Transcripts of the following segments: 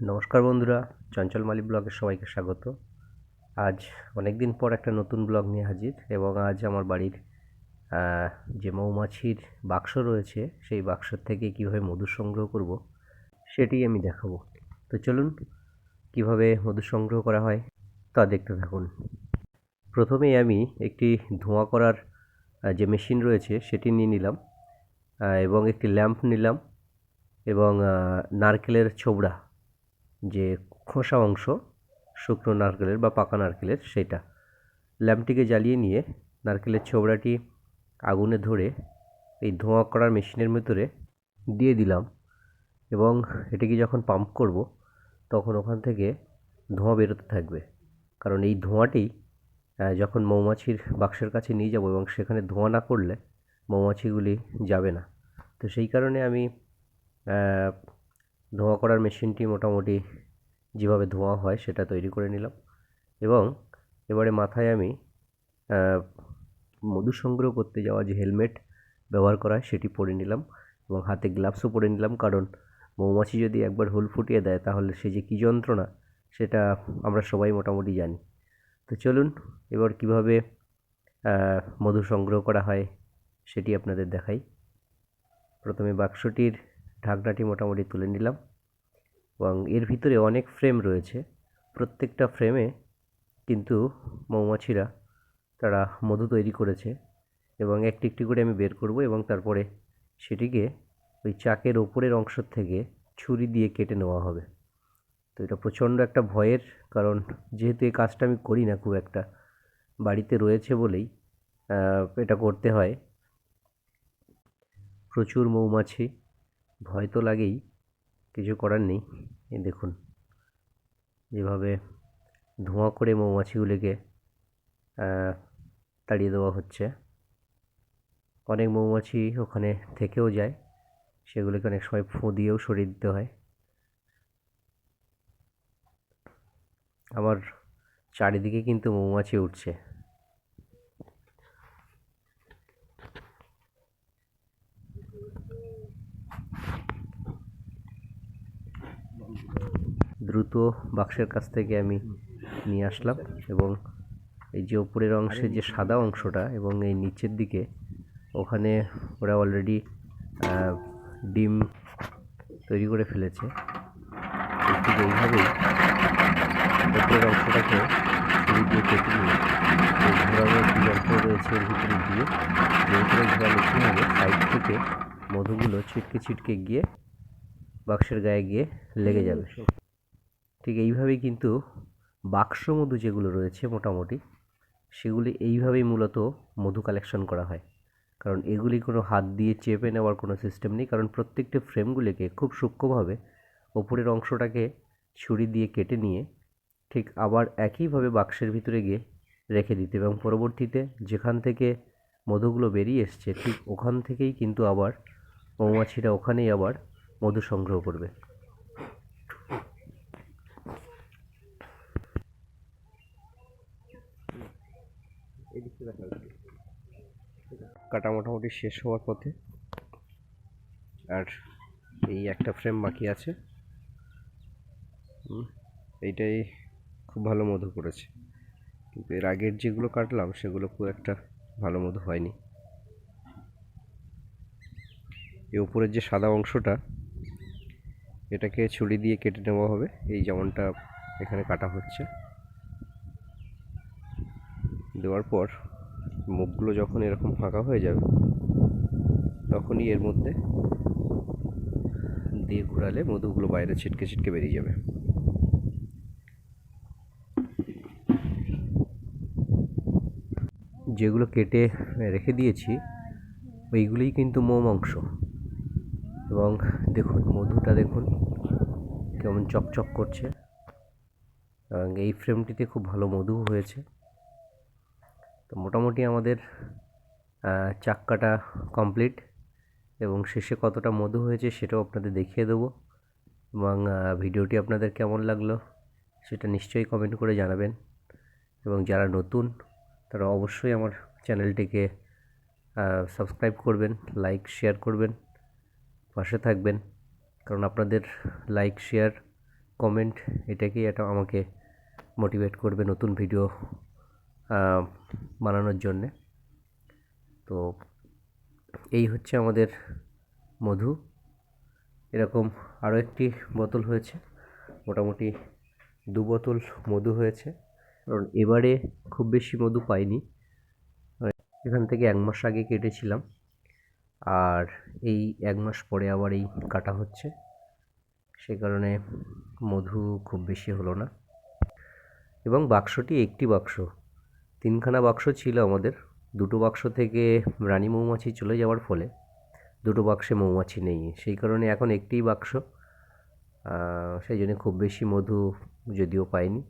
নমস্কার বন্ধুরা, চঞ্চল মালি ব্লগের সবাইকে স্বাগত। আজ অনেক দিন পর একটা নতুন ব্লগ নিয়ে হাজির এবং আজ আমার বাড়ির যে মৌমাছির বাক্স রয়েছে, সেই বাক্সর থেকে কীভাবে মধু সংগ্রহ করব সেটি আমি দেখাবো। তো চলুন, কীভাবে মধু সংগ্রহ করা হয় তা দেখতে থাকুন। প্রথমেই আমি একটি ধোঁয়া করার যে মেশিন রয়েছে সেটি নিয়ে নিলাম এবং একটি ল্যাম্প নিলাম এবং নারকেলের ছোবড়া, যে খোসা অংশ, শুকনো নারকেলের বা পাকা নারকেলের সেটা। ল্যাম্পটিকে জ্বালিয়ে নিয়ে নারকেলের ছোবড়াটি আগুনে ধরে এই ধোঁয়া করার মেশিনের ভিতরে দিয়ে দিলাম এবং এটিকে যখন পাম্প করব, তখন ওখান থেকে ধোঁয়া বেরোতে থাকবে। কারণ এই ধোঁয়াটি যখন মৌমাছির বাক্সের কাছে নিয়ে যাব এবং সেখানে ধোঁয়া না করলে মৌমাছিগুলি যাবে না। তো সেই কারণে আমি ধোঁয়া করার মেশিনটি মোটামুটি যেভাবে ধোঁয়া হয় সেটা তৈরি করে নিলাম এবং এবারে মাথায় আমি মধু সংগ্রহ করতে যাওয়া যে হেলমেট ব্যবহার করা হয় সেটি পরে নিলাম এবং হাতে গ্লাভসও পরে নিলাম। কারণ মৌমাছি যদি একবার হুল ফুটিয়ে দেয় তাহলে সে যে কী যন্ত্রণা সেটা আমরা সবাই মোটামুটি জানি। তো চলুন এবার কীভাবে মধু সংগ্রহ করা হয় সেটি আপনাদের দেখাই। প্রথমে বাক্সটির ঢাকনাটি মোটামুটি তুলে নিলাম এবং এর ভিতরে অনেক ফ্রেম রয়েছে। প্রত্যেকটা ফ্রেমে কিন্তু মৌমাছিরা তারা মধু তৈরি করেছে এবং একটি একটি করে আমি বের করব এবং তারপরে সেটিকে ওই চাকের ওপরের অংশ থেকে ছুরি দিয়ে কেটে নেওয়া হবে। তো এটা প্রচণ্ড একটা ভয়ের কারণ যেহেতু এই কাজটা আমি করি না খুব একটা, বাড়িতে রয়েছে বলেই এটা করতে হয়। প্রচুর মৌমাছি, ভয় তো লাগেই, কিছু করার নেই। দেখুন, যেভাবে ধোঁয়া করে মৌমাছিগুলিকে তাড়িয়ে দেওয়া হচ্ছে। অনেক মৌমাছি ওখানে থেকেও যায়, সেগুলিকে অনেক সময় ফু দিয়েও সরিয়ে দিতে হয়। আমার চারিদিকে কিন্তু মৌমাছি উঠছে। দ্রুত বাক্সের কাছ থেকে আমি নিয়ে আসলাম এবং এই যে ওপরের অংশে যে সাদা অংশটা এবং এই নিচের দিকে ওখানে ওরা অলরেডি ডিম তৈরি করে ফেলেছে। এইভাবেই উপরের অংশটাকে ছুরি দিয়ে কেটে নিয়ে এই ঘোরানোর যে যন্ত্র রয়েছে এর ভিতরে দিয়ে যন্ত্রে ঘোরালে কী হবে সাইড থেকে মধুগুলো ছিটকে ছিটকে গিয়ে বাক্সের গায়ে গিয়ে লেগে যাবে। ঠিক এইভাবেই কিন্তু বাক্স মধু যেগুলো রয়েছে মোটামুটি সেগুলি এইভাবেই মূলত মধু কালেকশন করা হয়। কারণ এগুলি কোনো হাত দিয়ে চেপে নেওয়ার কোনো সিস্টেম নেই কারণ প্রত্যেকটি ফ্রেমগুলিকে খুব সূক্ষ্মভাবে ওপরের অংশটাকে ছুরি দিয়ে কেটে নিয়ে ঠিক আবার একইভাবে বাক্সের ভিতরে গিয়ে রেখে দিতে এবং পরবর্তীতে যেখান থেকে মধুগুলো বেরিয়ে এসছে, ঠিক ওখান থেকেই কিন্তু আবার মৌমাছিরা ওখানেই আবার মধু সংগ্রহ করবে। কাটা মোটামুটি শেষ হওয়ার পথে। আর এই একটা ফ্রেম বাকি আছে। এইটাই খুব ভালো মধু করেছে। কিন্তু এর আগের যেগুলো কাটলাম, সেগুলো খুব একটা ভালো মধু হয়নি। এই উপরের যে সাদা অংশটা, এটাকে ছুরি দিয়ে কেটে নেওয়া হবে। এই যেমনটা এখানে কাটা হচ্ছে। দেওয়ার পর মুখগুলো যখন এরকম ফাঁকা হয়ে যাবে, তখনই এর মধ্যে দিয়ে ঘোরালে মধুগুলো বাইরে ছিটকে ছিটকে বেরিয়ে যাবে। যেগুলো কেটে রেখে দিয়েছি, ওইগুলোই কিন্তু মোম অংশ। এবং দেখুন, মধুটা দেখুন, কেমন চকচক করছে। এবং এই ফ্রেমটিতে খুব ভালো মধু হয়েছে। তো মোটামুটি আমাদের চাক্কাটা কমপ্লিট। এবং শেষে কতটা মধু হয়েছে সেটাও আপনাদের দেখিয়ে দেবো। এবং ভিডিওটি আপনাদের কেমন লাগল সেটা নিশ্চয়ই কমেন্ট করে জানাবেন। এবং যারা নতুন তারা অবশ্যই আমার চ্যানেলটিকে সাবস্ক্রাইব করবেন লাইক শেয়ার করবেন, পাশে থাকবেন। কারণ আপনাদের লাইক শেয়ার কমেন্ট এটাকেই এটা আমাকে মোটিভেট করবে নতুন ভিডিও বানানোর জন্যে। তো এই হচ্ছে আমাদের মধু। এরকম আরও একটি বোতল হয়েছে। মোটামুটি দু বোতল মধু হয়েছে। কারণ এবারে খুব বেশি মধু পাইনি। এখান থেকে এক মাস আগে কেটেছিলাম। আর এই এক মাস পরে আবার এই কাটা হচ্ছে। সে কারণে মধু খুব বেশি হলো না। এবং বাক্সটি একটি বাক্স। তিনখানা বাক্স ছিল আমাদের। দুটো বাক্স থেকে রানী মৌমাছি চলে যাওয়ার ফলে দুটো বাক্সে মৌমাছি নেই। সেই কারণে এখন একটিই বাক্স। সেই জন্য খুব বেশি মধু যদিও পাইনি।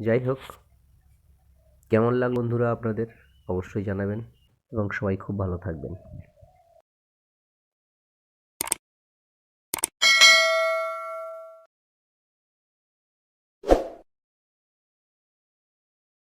যাই হোক কেমন লাগল বন্ধুরা আপনাদের? অবশ্যই জানাবেন এবং সবাই খুব ভালো থাকবেন।